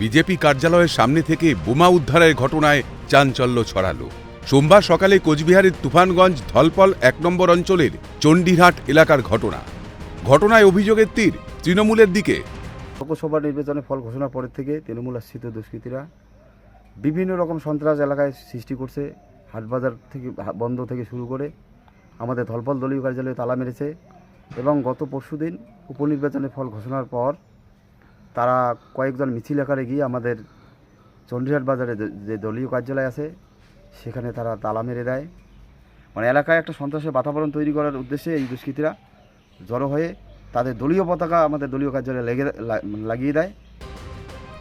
BJP কার্যালয়ের সামনে থেকে বোমা উদ্ধারের ঘটনায় চাঞ্চল্য ছড়ালো। সোমবার সকালে কোচবিহারের তুফানগঞ্জ ধলপল এক নম্বর অঞ্চলের চণ্ডীহাট এলাকার ঘটনা। ঘটনায় অভিযোগের তীর তৃণমূলের দিকে। লোকসভা নির্বাচনে ফল ঘোষণার পরের থেকে তৃণমূল আশ্রিত দুষ্কৃতীরা বিভিন্ন রকম সন্ত্রাস এলাকায় সৃষ্টি করছে, হাটবাজার থেকে বন্ধ থেকে শুরু করে আমাদের ধলপল দলীয় কার্যালয়ে তালা মেরেছে এবং গত পরশুদিন উপনির্বাচনের ফল ঘোষণার পর তারা কয়েকজন মিছিল আকারে গিয়ে আমাদের চণ্ডীহাট বাজারে যে- দলীয় কার্যালয় আছে সেখানে তারা তালা মেরে দেয়। মানে এলাকায় একটা সন্ত্রাসের বাতাবরণ তৈরি করার উদ্দেশ্যে এই দুষ্কৃতীরা জড়ো হয়ে তাদের দলীয় পতাকা আমাদের দলীয় কার্যালয়ে লেগে লাগিয়ে দেয়।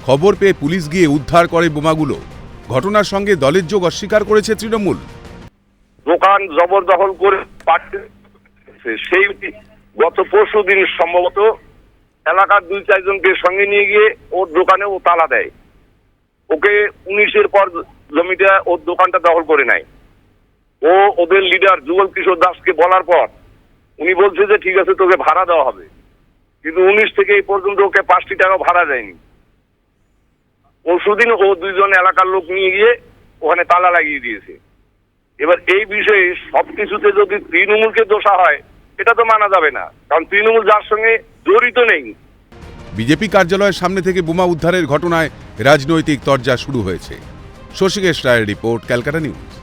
খবর পেয়ে পুলিশ গিয়ে উদ্ধার করে বোমাগুলো। ঘটনার সঙ্গে দলের যোগ অস্বীকার করেছে তৃণমূল। দোকান জবরদখল করে সেই গত পরশু দিন সম্ভবত এলাকার দুই চারজনকে সঙ্গে নিয়ে গিয়ে ওর দোকানে ও তালা দেয়। ওকে উনিশের পর জমিটা ওর দোকানটা দখল করে নেয়। ও ওদের লিডার যুগল কিশোর দাসকে বলার পর উনি বলছে যে, ঠিক আছে, তোকে ভাড়া দেওয়া হবে। কিন্তু উনিশ থেকে এই পর্যন্ত ওকে পাঁচটি টাকা ভাড়া দেয়নি। পরশুদিন ও দুইজন এলাকার লোক নিয়ে গিয়ে ওখানে তালা লাগিয়ে দিয়েছে। এবার এই বিষয়ে সবকিছুতে যদি তৃণমূলকে দোষা হয়, এটা তো মানা যাবে না। কারণ তৃণমূল যার সঙ্গে জড়িত নেই। বিজেপি কার্যালয়ের সামনে থেকে বোমা উদ্ধারের ঘটনায় রাজনৈতিক তরজা শুরু হয়েছে। শশীকেশ রায়ের রিপোর্ট, ক্যালকাটা নিউজ।